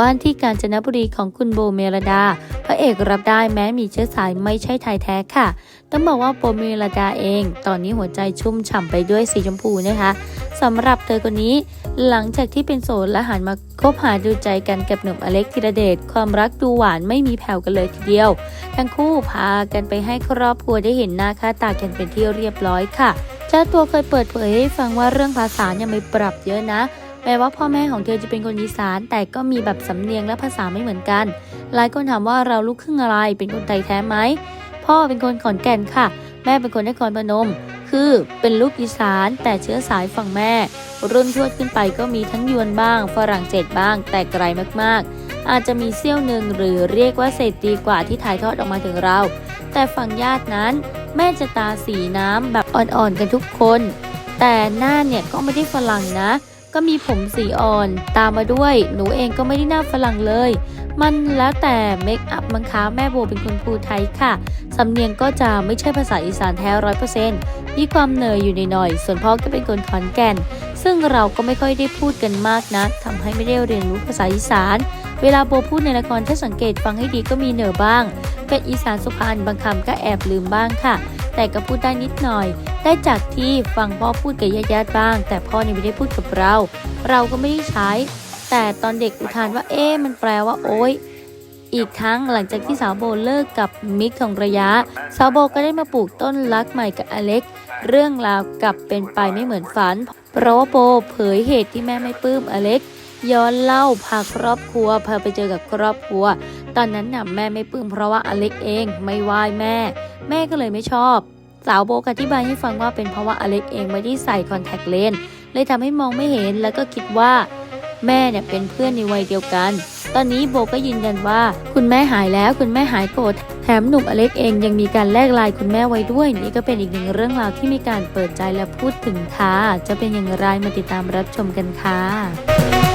บ้านที่กาญจนบุรีของคุณโบเมลดา พระเอกรับได้แม้มีเชื้อสายไม่ใช่ไทยแท้ค่ะ ต้องบอกว่าโบเมลดาเอง ตอนนี้หัวใจชุ่มฉ่ำไปด้วยสีชมพูนะคะสำหรับเธอคนนี้ หลังจากที่เป็นโสดและหันมาคบหาดูใจกันกับหนุ่มอเล็กธีรเดชความรักดูหวานไม่มีแผ่วกันเลยทีเดียว ทั้งคู่พากันไปให้ครอบครัวได้เห็นหน้าค่าตากันเป็นที่เรียบร้อยค่ะเจ้าตัวเคยเปิดเผยให้ฟังว่าเรื่องภาษาเนี่ยไม่ปรับเยอะนะ แม้ว่าพ่อแม่ของเธอจะเป็นคนอีสาน แต่ก็มีแบบสำเนียงและภาษาไม่เหมือนกัน หลายคนถามว่าเราลูกครึ่งอะไร เป็นคนไทยแท้ไหม พ่อเป็นคนขอนแก่นค่ะ แม่เป็นคนนครพนม คือเป็นลูกอีสาน แต่เชื้อสายฝั่งแม่ รุ่นทวดขึ้นไปก็มีทั้งยวนบ้าง ฝรั่งเศสบ้าง แต่ไกลมากๆ อาจจะมีเซี่ยวหนึ่งหรือเรียกว่าเศษดีกว่าที่ถ่ายทอดออกมาถึงเรา แต่ฝั่งญาตินั้น แม่จะตาสีน้ำแบบอ่อนๆกันทุกคน แต่หน้าเนี่ยก็ไม่ได้ฝรั่งนะ ก็มีผมสีอ่อน ตามมาด้วย หนูเองก็ไม่ได้หน้าฝรั่งเลย มันแล้วแต่เมคอัพมังคะแม่โบเป็นคนพูดไทยค่ะ สำเนียงก็จะไม่ใช่ภาษาอีสานแท้ร้อยเปอร์เซ็นต์มีความเหนยอยู่ในหน่อย ส่วนพ่อก็เป็นคนขอนแก่น ซึ่งเราก็ไม่ค่อยได้พูดกันมากนะทำให้ไม่ได้เรียนรู้ภาษาอีสาน เวลาโบพูดในละครถ้าสังเกตฟังให้ดีก็มีเหนอบ้าง เป็นอีสานสุพรรณบางคำก็แอบลืมบ้างค่ะ แต่ก็พูดได้นิดหน่อย ได้จากที่ฟังพ่อพูดกับญาติๆบ้าง แต่พ่อเนี่ยไม่ได้พูดกับเรา เราก็ไม่ได้ใช้ แต่ตอนเด็กอุทานว่าเอ๊มันแปลว่าโอ๊ยอีกทั้งหลังจากที่สาวโบเลิกกับมิกของระยะ สาวโบก็ได้มาปลูกต้นรักใหม่กับอเล็ก เรื่องราวกลับเป็นไปไม่เหมือนฝัน เพราะว่าโบเผยเหตุที่แม่ไม่ปลื้มอเล็ก ย้อนเล่าพาครอบครัวพาไปเจอกับครอบครัว ตอนนั้นน่ะแม่ไม่ปลื้มเพราะว่าอเล็กเองไม่ไหว้แม่ แม่ก็เลยไม่ชอบ สาวโบกอธิบายให้ฟังว่าเป็นเพราะว่าอเล็กเองไม่ได้ใส่คอนแทคเลนส์เลยทำให้มองไม่เห็นแล้วก็คิดว่า แม่เนี่ยเป็นเพื่อนในวัยเดียวกัน ตอนนี้โบก็ยืนยันว่า คุณแม่หายแล้วคุณแม่หายโกรธแถมหนุ่มอเล็กเองยังมีการแลกไลน์คุณแม่ไว้ด้วย นี่ก็เป็นอีกหนึ่งเรื่องราวที่มีการเปิดใจและพูดถึงค่ะจะเป็นอย่างไรมาติดตามรับชมกันค่ะ